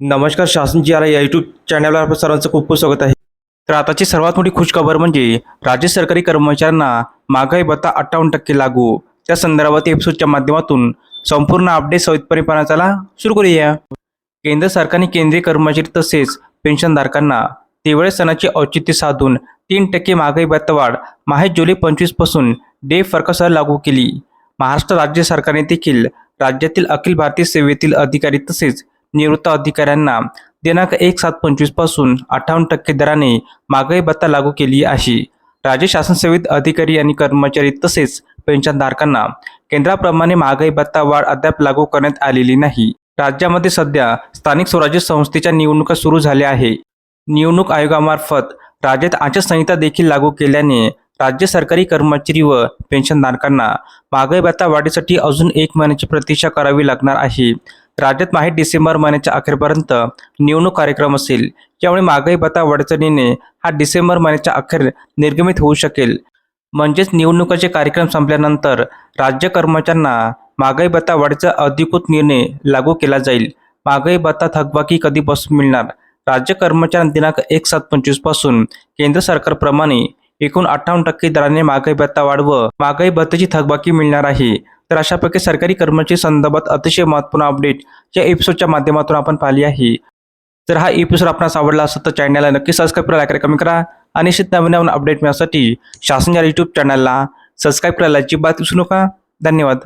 नमस्कार शासनची या यूट्यूब चॅनलवर आपलं सर्वांचं खूप खूप स्वागत आहे. तर आताची सर्वात मोठी खुशखबर म्हणजे राज्य सरकारी कर्मचाऱ्यांना महागाई भत्ता अठ्ठावन्न टक्के लागू. त्या संदर्भात एपिसोडच्या माध्यमातून संपूर्ण अपडेट सवितपणे पाहण्याचा सुरू करूया. केंद्र सरकारने केंद्रीय कर्मचारी तसेच पेन्शनधारकांना दिवाळी सणाचे औचित्य साधून तीन टक्के महागाई भत्ता वाढ माहे जुलै पंचवीसपासून डे फरकासह लागू केली. महाराष्ट्र राज्य सरकारने देखील राज्यातील अखिल भारतीय सेवेतील अधिकारी तसेच निवृत्त अधिकाऱ्यांना दिनांक एक सात पंचवीसपासून अठ्ठावन्न टक्के दराने महागाई भत्ता लागू केली आहे. राज्य शासन सेवेत अधिकारी आणि कर्मचारी तसेच पेन्शनधारकांना केंद्राप्रमाणे महागाई भत्ता वाढ अद्याप लागू करण्यात आलेली नाही. राज्यामध्ये सध्या स्थानिक स्वराज्य संस्थेच्या निवडणुका सुरू झाल्या आहे. निवडणूक आयोगामार्फत राज्यात आचारसंहिता देखील लागू केल्याने राज्य सरकारी कर्मचारी व पेन्शनधारकांना महागाई भत्ता वाढीसाठी अजून एक महिन्याची प्रतीक्षा करावी लागणार आहे. राज्यात माहीत डिसेंबर महिन्याच्या अखेरपर्यंत निवडणूक कार्यक्रम असेल त्यामुळे महागाई भत्ता वडचणीने निर्णय हा डिसेंबर महिन्याच्या अखेर निर्गमित होऊ शकेल. म्हणजेच निवडणुकाचे कार्यक्रम संपल्यानंतर राज्य कर्मचाऱ्यांना महागाई भत्ता वाढीचा अधिकृत निर्णय लागू केला जाईल. महागाई भत्ता थकबाकी कधीपासून मिळणार? राज्य कर्मचाऱ्यांना दिनांक एक सात पंचवीसपासून केंद्र सरकारप्रमाणे एकूण अठ्ठावन्न टक्के दराने महागाई भत्ता वाढ व महागाई भत्त्याची थकबाकी मिळणार आहे. तर अशापैकी सरकारी कर्मचारी संदर्भात अतिशय महत्त्वपूर्ण अपडेट या एपिसोडच्या माध्यमातून आपण पाहिली आहे. जर हा एपिसोड आपणास आवडला असेल तर चॅनलला नक्की सबस्क्राईब करा लाईक करा कमी करा आणि निश्चित नवीन नवीन अपडेट मिळण्यासाठी शासन या यूट्यूब चॅनलला सबस्क्राईब करायला अजिबात विसरू नका. धन्यवाद.